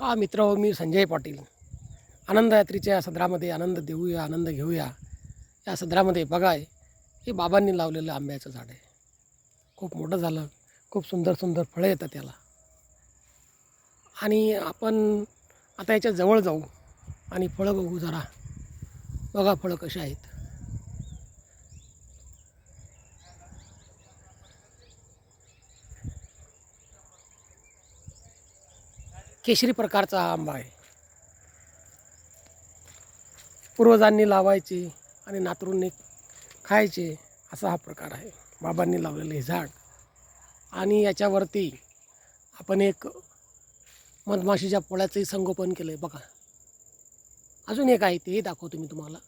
हा मित्र मी संजय पाटील. आनंद यात्रेच्या या सदरामध्ये आनंद देऊया आनंद घेऊया. या सदरामध्ये बघाय हे बाबांनी लावलेलं आंब्याचं झाड आहे. खूप मोठं झालं. खूप सुंदर सुंदर फळं येतात त्याला. आणि आपण आता याच्या जवळ जाऊ आणि फळं बघू जरा. बघा फळं कशी आहेत. केशरी प्रकारचा हा आंबा आहे. पूर्वजांनी लावायचे आणि नातरूंनी खायचे असा हा प्रकार आहे. बाबांनी लावलेले हे झाड. आणि याच्यावरती आपण एक मधमाशीच्या पोळ्याचंही संगोपन केलं आहे बघा. अजून एक आहे तेही दाखवतो मी तुम्हाला.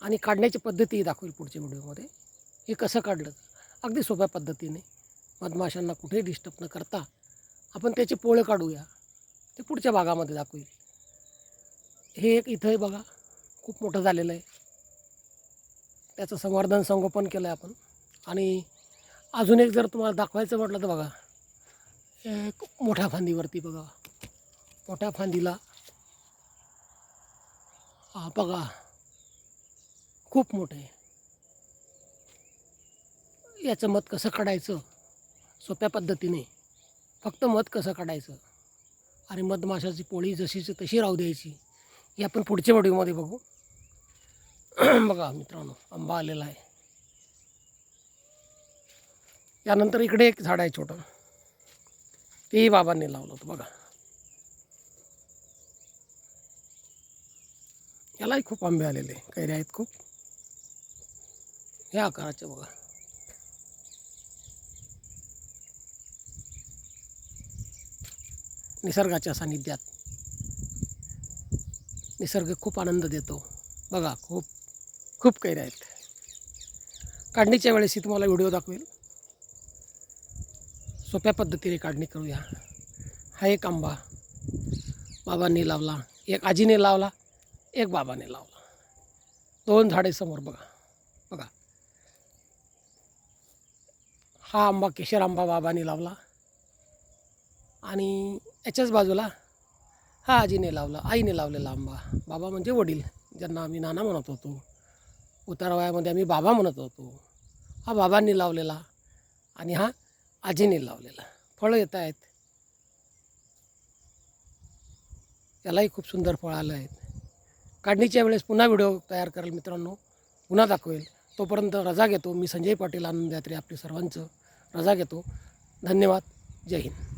आणि काढण्याची पद्धतीही दाखवेल पुढच्या व्हिडिओमध्ये. हे कसं काढलं? अगदी सोप्या पद्धतीने. मधमाशांना कुठेही डिस्टर्ब न करता आपण त्याचे पोळे काढूया. ते पुढच्या भागामध्ये दाखवेल. हे एक इथं आहे बघा. खूप मोठं झालेलं आहे. त्याचं संवर्धन संगोपन केलं आहे आपण. आणि अजून एक जर तुम्हाला दाखवायचं म्हटलं तर बघा. एक मोठ्या फांदीवरती बघा. मोठ्या फांदीला हा बघा. खूप मोठं आहे. याचं मत कसं काढायचं? सोप्या पद्धतीने. फक्त मध कसं काढायचं? आणि मधमाशाची पोळी जशीची तशी राहू द्यायची. हे आपण पुढच्या व्हिडिओमध्ये बघू. बघा मित्रांनो आंबा आलेला आहे. यानंतर इकडे एक झाड आहे छोटं. तेही बाबांनी लावलं होतं बघा. यालाही खूप आंबे आलेले कैऱ्या आहेत खूप. या आकाराचे बघा. निसर्गाच्या सान्निध्यात. निसर्ग खूप आनंद देतो. बघा खूप खूप कैऱ्या आहेत काढणीच्या वेळेस तुम्हाला व्हिडिओ दाखवेल. सोप्या पद्धतीने काढणी करूया. हा एक आंबा बाबांनी लावला एक आजीने लावला एक बाबाने लावला. दोन झाडे समोर बघा. बघा. हा आंबा केशर आंबा बाबांनी लावला. आणि याच्याच बाजूला हा आजीने लावला आईने लावलेला आंबा. बाबा म्हणजे वडील ज्यांना आम्ही नाना म्हणत होतो. उतारवयामध्ये आम्ही बाबा म्हणत होतो. हा बाबांनी लावलेला आणि हा आजीने लावलेला. फळं येत आहेत. यालाही खूप सुंदर फळं आलं आहेत. काढणीच्या वेळेस पुन्हा व्हिडिओ तयार करेल मित्रांनो. पुन्हा दाखवेल. तोपर्यंत रजा घेतो. मी संजय पाटील आनंद यात्री आपले सर्वांचं रजा घेतो. धन्यवाद. जय हिंद.